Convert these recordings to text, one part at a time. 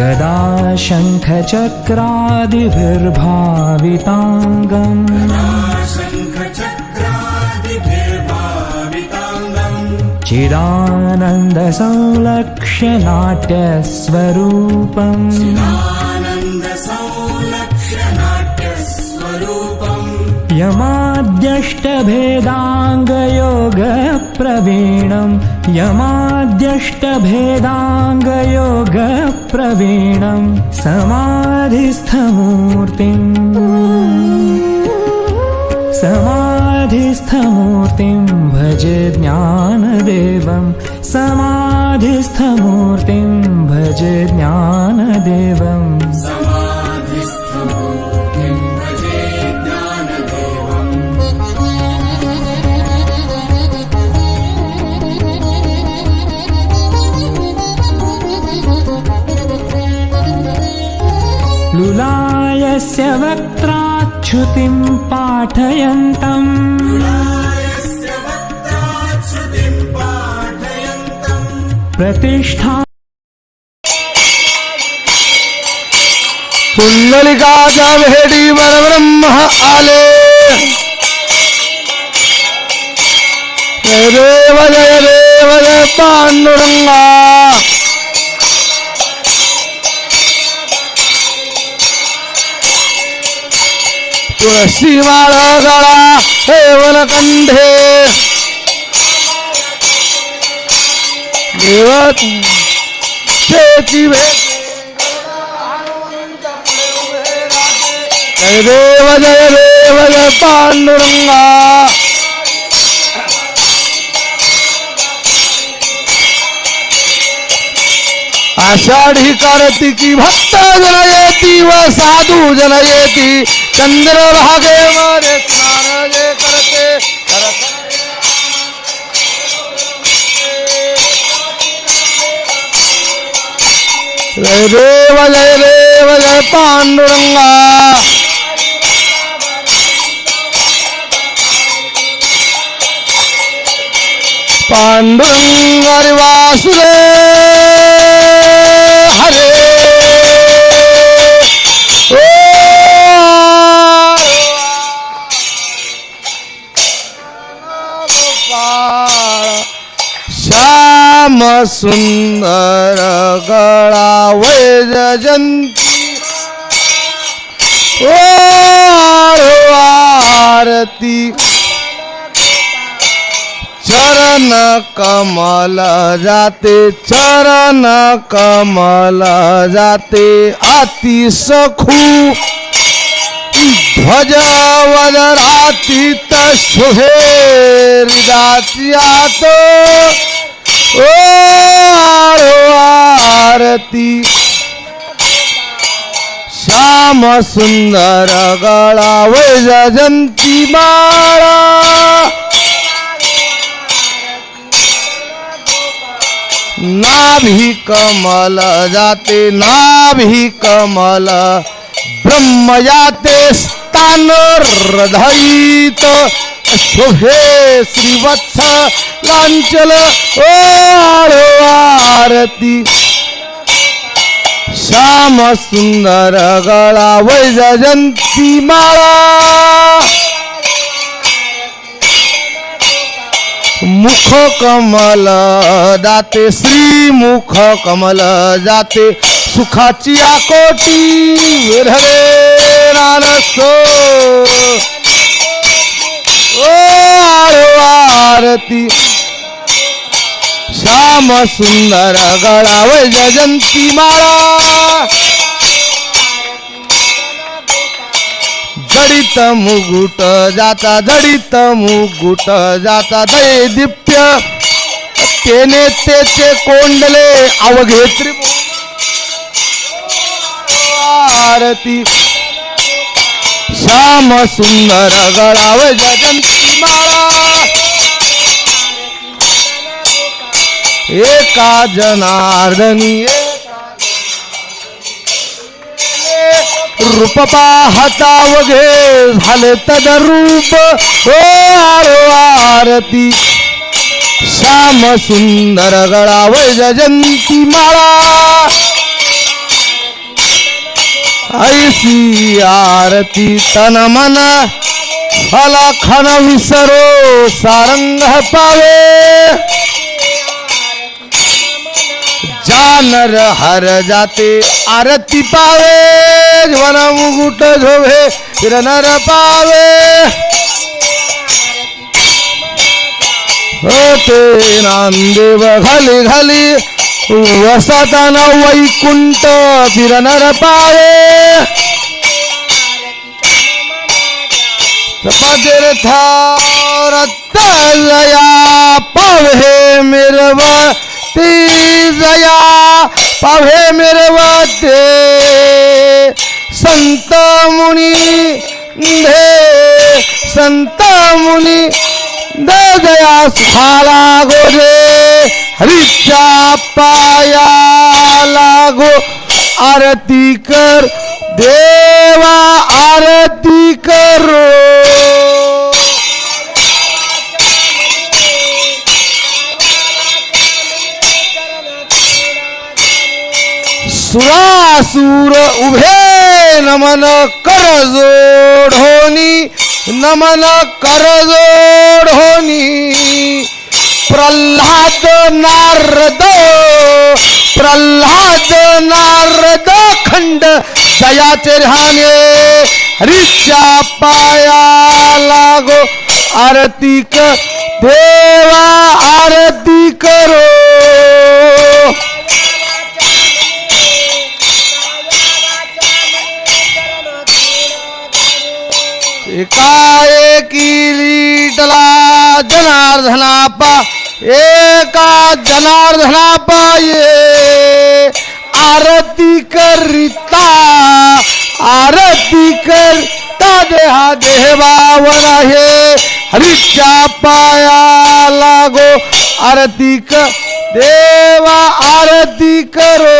गदाशङ्खचक्रादिभिर्भाविताङ्गम् चिदानन्दसंलक्ष्यनाट्यस्वरूपम् यमाद्यष्टभेदाङ्गयोगप्रवीणम् यमाद्यष्टभेदाङ्गयोगप्रवीणं समाधिस्थ मूर्तिं समाधिस्थमूर्तिं भजे ज्ञानदेवं समाधिस्थमूर्तिं भजे ज्ञानदेवम् गुणायस्य वक्त्राच्युतिम् पाठयन्तम् प्रतिष्ठा पुण्डलिकाचाभेटी परब्रह्म आले जय देव जय देव जय पाण्डुरङ्गा ಶ್ರೀಮಾಳಗಳ जय देव जय देव जय पांडुरंगा आषाढ़ी कार्तिकी भक्त जनयती व साधु जनयती चंद्र भागे स्नान जे करते करत जय देव जय देव जय पांडुरंगा पांडुरंग वासुदेव सुंदर गळा वैजयंती ओ आरती चरण कमल जाते चरण कमल जाते आती सखू ध्वज वदरातीत सुहेर तो ओ आरती श्याम सुंदर गळा वैजयंती माळा नाभी कमल जाते नाभी कमल ब्रह्म जाते स्थान हृदयित शुभे श्रीवत्स कांचल ओ आरती श्याम सुंदर गळा वैजयंती माळा मुख कमल दाते श्री मुख कमल जाते सुखाची आकोटी विरवे रानसो ओ आरती श्याम सुंदर गळाव जजंती माळा जडित मुगुट जाता जडित मुगुट जाता दय दिप्य तेने तेचे कोंडले अवघे आरती श्याम सुंदर गळाव जजंती माळा एका जनार्दनी रूप पाहता वगे झाले रूप ओ आरती श्याम सुंदर गळावय जयंती माळा ऐसी आरती तन मन फला खन विसरो सारंग पावे वानर हर जाते आरती पावे वन मुकुट झोभे फिर नर पावे होते नामदेव घाली घाली वसताना वैकुंठ फिर नर पावे तीर्था रत्तलया पवे मेरवा जया पवे मेरे वादे संता मुनि दे संता मुनि दे दया सुखाला रे हरिचा पाया लागो आरती कर देवा आरती करो सुरासुर उभे नमन कर नमन कर होनी प्रहलाद नारद प्रहलाद नारद खंड दया चेहराने ऋषा पाया लागो आरती कर देवा आरती करो एकाए की डला जनार्दनापा एका जनार्दनापा ये आरती करिता आरती करता देहा देवावरा हे हरिचा पाया लागो आरती कर देवा आरती करो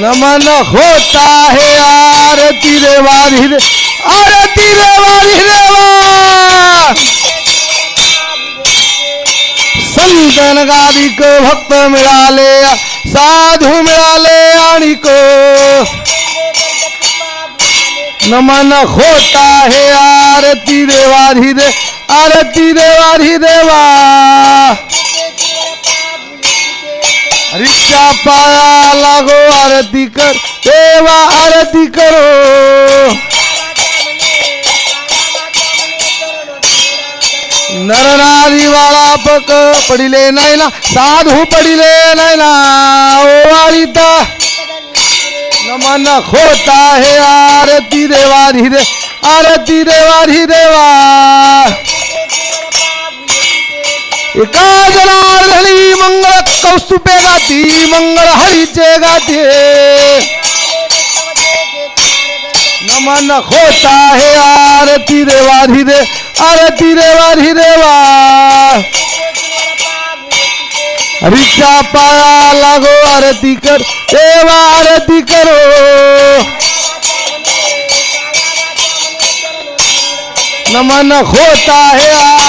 नमन होता है आरती रेवारी रे आरती रेवारी रे संतन गादी को भक्त मिला ले साधु मिला ले आनी को नमन होता है आरती रेवारी रे आरती रेवारी देवा पाया लगो आरती कर देवा आरती करो नर नारी वाला पक पडिले नैना साधु पडिले नैना ओ वारिता नमन होता है आरती देवा धीरे आरती देवा धीरे देवा जनार्दनी मंगल कौस्तुभे गाती मंगल हरिचे गाते नमन होता है आरती रेवा धीरे आरती रेवा धीरेवा रिचा पाया लागो आरती कर देवा आरती करो नमन होता है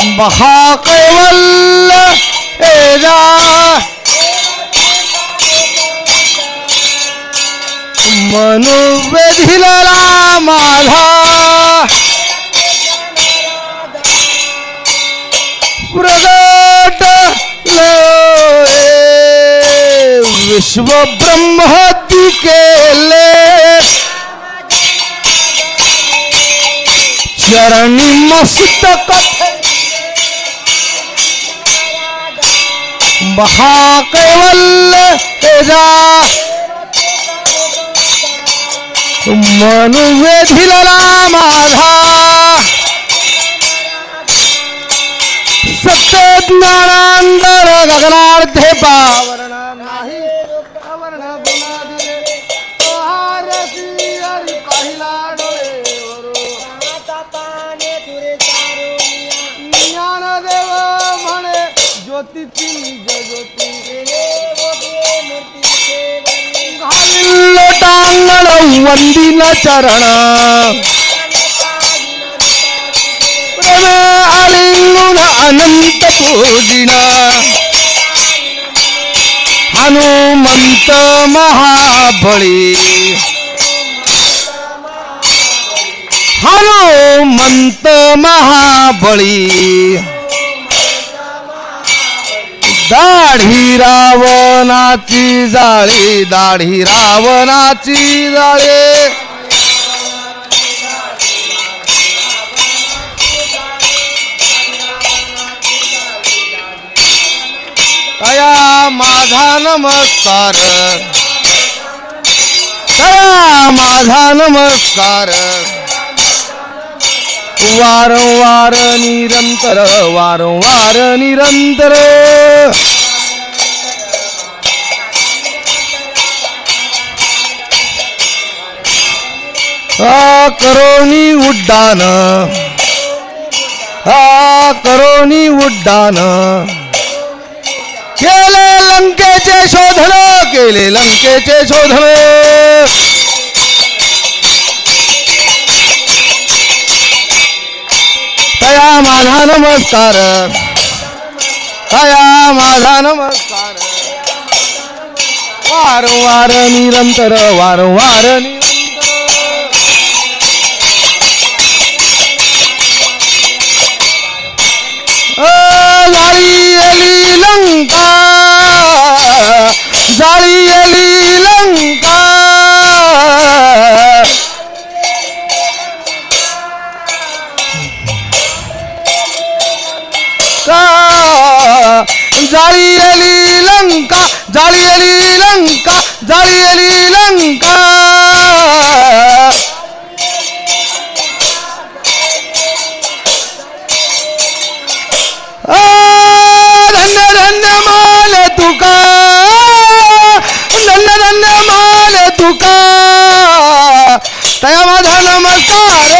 महाकवल एरा माधा प्रगट विश्व ब्रह्मति के ले चरणी मस्तक महाकैवल्य तेजा मनुवेधिलला माधा ज्ञानांदर गगनार्थे पावर चरणा अनंत पूजिणा हनुमंत महाबळी हनुमंत महाबली दाढी रावणाची जाळी दाढी रावणाची जाळे तया माझा नमस्कार तया माझा नमस्कार वारंवार निरंतर वारंवार निरंतर करोनी उड्डाण हा करोनी उड्डाण केले लंकेचे शोधन केले लंकेचे शोधन तया माझा नमस्कार हया माझा नमस्कार वारंवार निरंतर वारंवार निरंतर ओ लाली लंका तया माधव नमस्कार